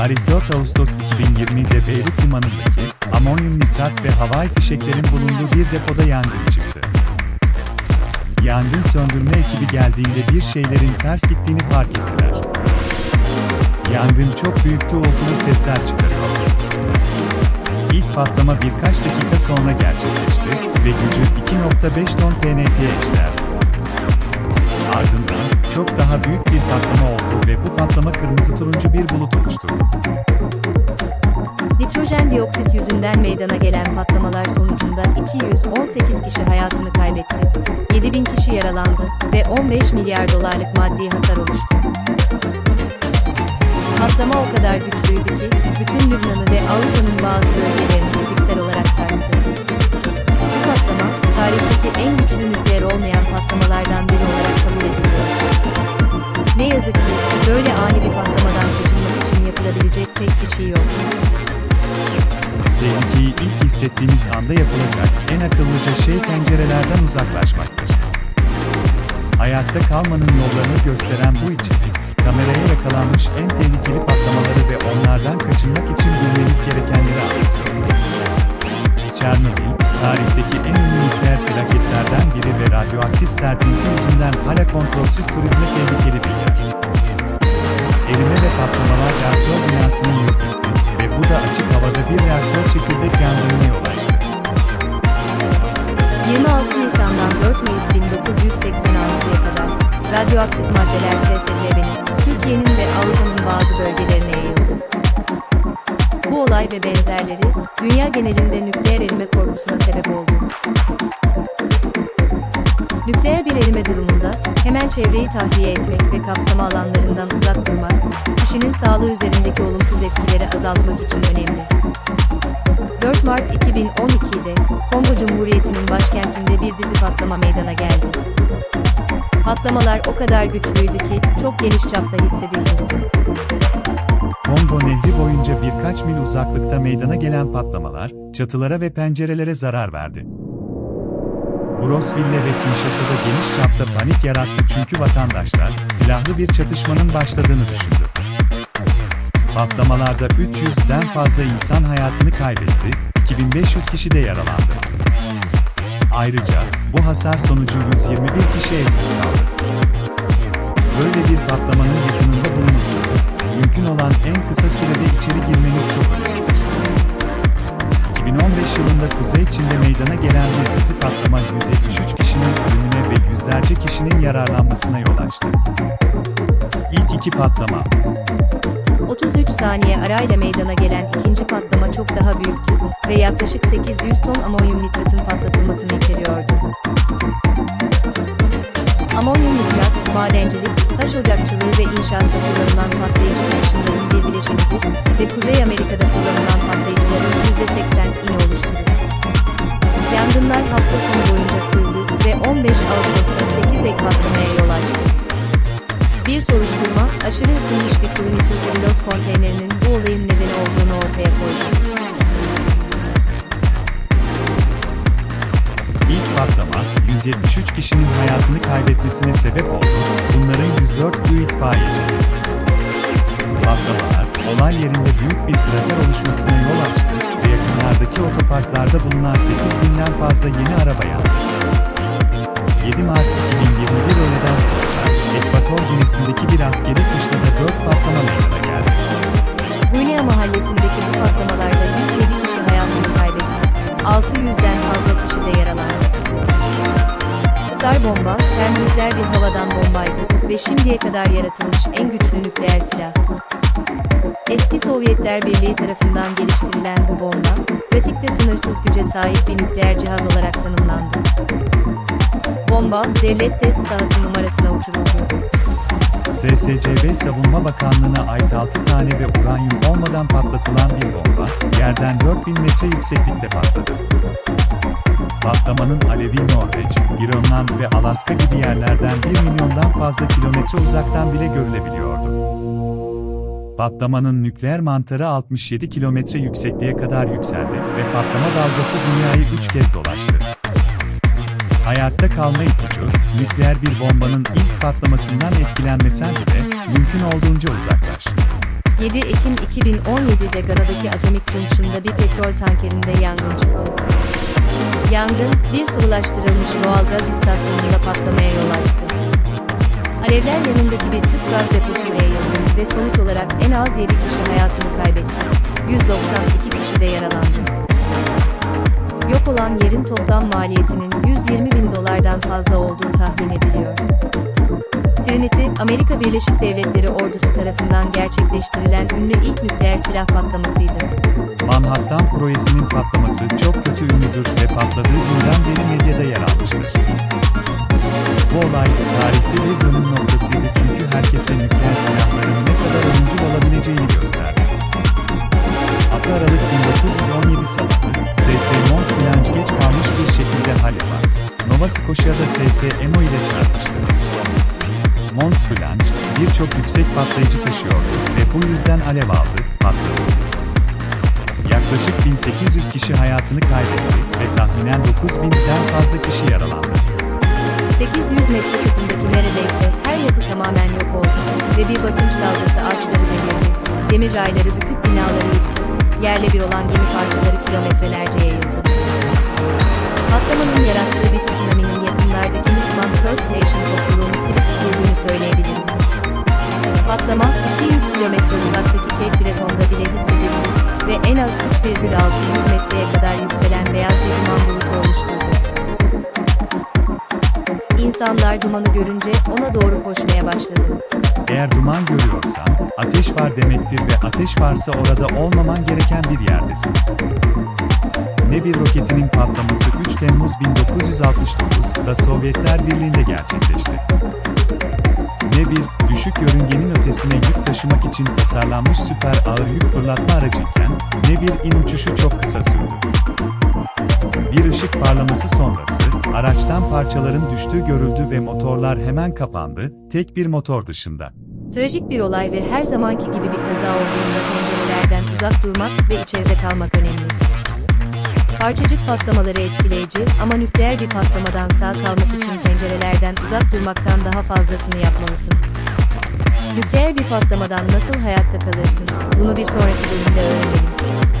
Tarih 4 Ağustos 2020'de Beyrut limanındaki amonyum nitrat ve havai fişeklerin bulunduğu bir depoda yangın çıktı. Yangın söndürme ekibi geldiğinde bir şeylerin ters gittiğini fark ettiler. Yangın çok büyük uğultulu sesler çıkarıyor. İlk patlama birkaç dakika sonra gerçekleşti ve gücü 2.5 ton TNT'ye eşdeğerdi. Ardından çok daha büyük bir patlama oldu ve bu patlama kırmızı turuncu bir bulut oluşturdu. Nitrojen dioksit yüzünden meydana gelen patlamalar sonucunda 218 kişi hayatını kaybetti, 7000 kişi yaralandı ve 15 milyar dolarlık maddi hasar oluştu. Patlama o kadar güçlüydü ki, bütün Lübnan'ı ve Avrupa'nın bazı bölgelerini fiziksel olarak sarstı. Bu patlama, tarihteki en güçlü nükleer olmayan patlamalardan biri olarak kabul ediliyor. Ne yazık ki, böyle ani bir patlamadan kaçınmak için yapılabilecek tek bir şey yok. Tehlikeyi ilk hissettiğiniz anda yapılacak en akıllıca şey pencerelerden uzaklaşmaktır. Hayatta kalmanın yollarını gösteren bu içerik, kameraya yakalanmış en tehlikeli patlamaları ve onlardan kaçınmak için bilmeniz gerekenleri anlatıyor. Çernobil, tarihteki en ünlü nükleer felaketlerden biri ve radyoaktif serpinti yüzünden hala kontrolsüz turizme tehlikeli bir yer. Erime ve patlamalar reaktör binasını yok etti ve bu da açık havada bir reaktör çekirdek yangınına yol açtı. 26 Nisan'dan 4 Mayıs 1986'ya kadar radyoaktif maddeler SSCB'nin Türkiye'nin ve Avrupa'nın bazı bölgelerine yayıldı. Olay ve benzerleri dünya genelinde nükleer erime korkusuna sebep oldu. Nükleer bir erime durumunda hemen çevreyi tahliye etmek ve kapsama alanlarından uzak durmak, kişinin sağlığı üzerindeki olumsuz etkileri azaltmak için önemli. 4 Mart 2012'de Kongo Cumhuriyeti'nin başkentinde bir dizi patlama meydana geldi. Patlamalar o kadar güçlüydü ki çok geniş çapta hissedildi. Kongo Nehri boyunca birkaç mil uzaklıkta meydana gelen patlamalar, çatılara ve pencerelere zarar verdi. Brazzaville ve Kinshasa'da geniş çapta panik yarattı çünkü vatandaşlar, silahlı bir çatışmanın başladığını düşündü. Patlamalarda 300'den fazla insan hayatını kaybetti, 2500 kişi de yaralandı. Ayrıca, bu hasar sonucu 121 kişi evsiz kaldı. Böyle bir patlamanın yakınında bulunursanız, mümkün olan en kısa sürede içeri girmeniz çok önemlidir. 2015 yılında Kuzey Çin'de meydana gelen bir dizi patlama 173 kişinin ölümüne ve yüzlerce kişinin yararlanmasına yol açtı. İlk iki patlama, 33 saniye arayla meydana gelen ikinci patlama çok daha büyüktü ve yaklaşık 800 ton amonyum nitratın patlatılmasını içeriyordu. Amonyum nitrat, madencilik, taş ocakçılığı ve inşaatta kullanılan patlayıcı karışımların bir bileşenidir ve Kuzey Amerika'da kullanılan patlayıcıların %80'ini oluşturur. Yangınlar hafta sonu boyunca sürdü ve 15 Ağustos'ta 8 ek patlamaya yol açtı. Bir soruşturma, aşırı ısınmış bir kuru nitroselüloz konteynerinin bu olayın nedeni olduğunu ortaya koydu. 173 kişinin hayatını kaybetmesine sebep oldu, bunların 104'ü itfaiyeci. Patlamalar, olay yerinde büyük bir krater oluşmasına yol açtı ve yakınlardaki otoparklarda bulunan 8000'den fazla yeni araba yandı. 7 Mart 2021 öğleden sonra, Ekvator Ginesi'ndeki bir askeri kışlada 4 patlama meydana geldi. Guinea mahallesindeki bu patlamalarda 107 kişi hayatını kaybetti. 600'den fazla kişi de yaralandı. Sar bomba, termonükleer bir havadan bombaydı ve şimdiye kadar yaratılmış en güçlü nükleer silah. Eski Sovyetler Birliği tarafından geliştirilen bu bomba, pratikte sınırsız güce sahip bir nükleer cihaz olarak tanımlandı. Bomba, devlet test sahası numarasına uçuruldu. SSCB Savunma Bakanlığı'na ait 6 tane ve uranyum olmadan patlatılan bir bomba, yerden 4000 metre yükseklikte patladı. Patlamanın alevi Norveç, Grönland ve Alaska gibi yerlerden 1 milyondan fazla kilometre uzaktan bile görülebiliyordu. Patlamanın nükleer mantarı 67 kilometre yüksekliğe kadar yükseldi ve patlama dalgası dünyayı 3 kez dolaştı. Hayatta kalma ipucu, nükleer bir bombanın ilk patlamasından etkilenmesen bile mümkün olduğunca uzaklaş. 7 Ekim 2017'de Gana'daki Atomic Junction'da bir petrol tankerinde yangın çıktı. Yangın, bir sıvılaştırılmış doğalgaz istasyonunda patlamaya yol açtı. Alevler yanındaki bir tüp gaz deposuna yayıldı ve sonuç olarak en az 7 kişi hayatını kaybetti. 192 kişi de yaralandı. Yok olan yerin toplam maliyetinin 120 bin dolardan fazla olduğu tahmin ediliyor. Amerika Birleşik Devletleri ordusu tarafından gerçekleştirilen ünlü ilk nükleer silah patlamasıydı. Manhattan projesinin patlaması çok kötü ünlüdür ve patladığı günden beri medyada yer almıştır. Bu olay tarihte bir dönüm noktasıydı çünkü herkese nükleer silahların ne kadar ölümcül olabileceğini gösterdi. 6 Aralık 1917 sabahı, S.S. Mont Blanc geç kalmış bir şekilde Halifax, Nova Scotia'da S.S. Emo ile çarpıştı. Mont Blanc, birçok yüksek patlayıcı taşıyordu ve bu yüzden alev aldı, patladı. Yaklaşık 1800 kişi hayatını kaybetti ve tahminen 9000'den fazla kişi yaralandı. 800 metre çapındaki neredeyse her yapı tamamen yok oldu ve bir basınç dalgası ağaçları devirdi. Demir rayları büküp binaları yıktı. Yerle bir olan gemi parçaları kilometrelerce yayıldı. Patlamanın yarattığı bir tsunami'nin yakınlardaki Newfoundland First Nation topluluğunu silip söyleyebilirim. Patlama, 200 kilometre uzaktaki Cape Breton'da bile hissedildi ve en az 3,600 metreye kadar yükselen beyaz bir duman bulutu oluşturdu. İnsanlar dumanı görünce ona doğru koşmaya başladı. Eğer duman görüyorsan, ateş var demektir ve ateş varsa orada olmaman gereken bir yerdesin. Ne bir roketinin patlaması 3 Temmuz 1969'da Sovyetler Birliği'nde gerçekleşti. Ne bir, düşük yörüngenin ötesine yük taşımak için tasarlanmış süper ağır yük fırlatma aracıyken, ne bir in uçuşu çok kısa sürdü. Bir ışık parlaması sonrası, araçtan parçaların düştüğü görüldü ve motorlar hemen kapandı, tek bir motor dışında. Trajik bir olay ve her zamanki gibi bir kaza olduğunda pencerelerden uzak durmak ve içeride kalmak önemli. Parçacık patlamaları etkileyici ama nükleer bir patlamadan sağ kalmak için pencerelerden uzak durmaktan daha fazlasını yapmalısın. Nükleer bir patlamadan nasıl hayatta kalırsın? Bunu bir sonraki bölümde öğrenelim.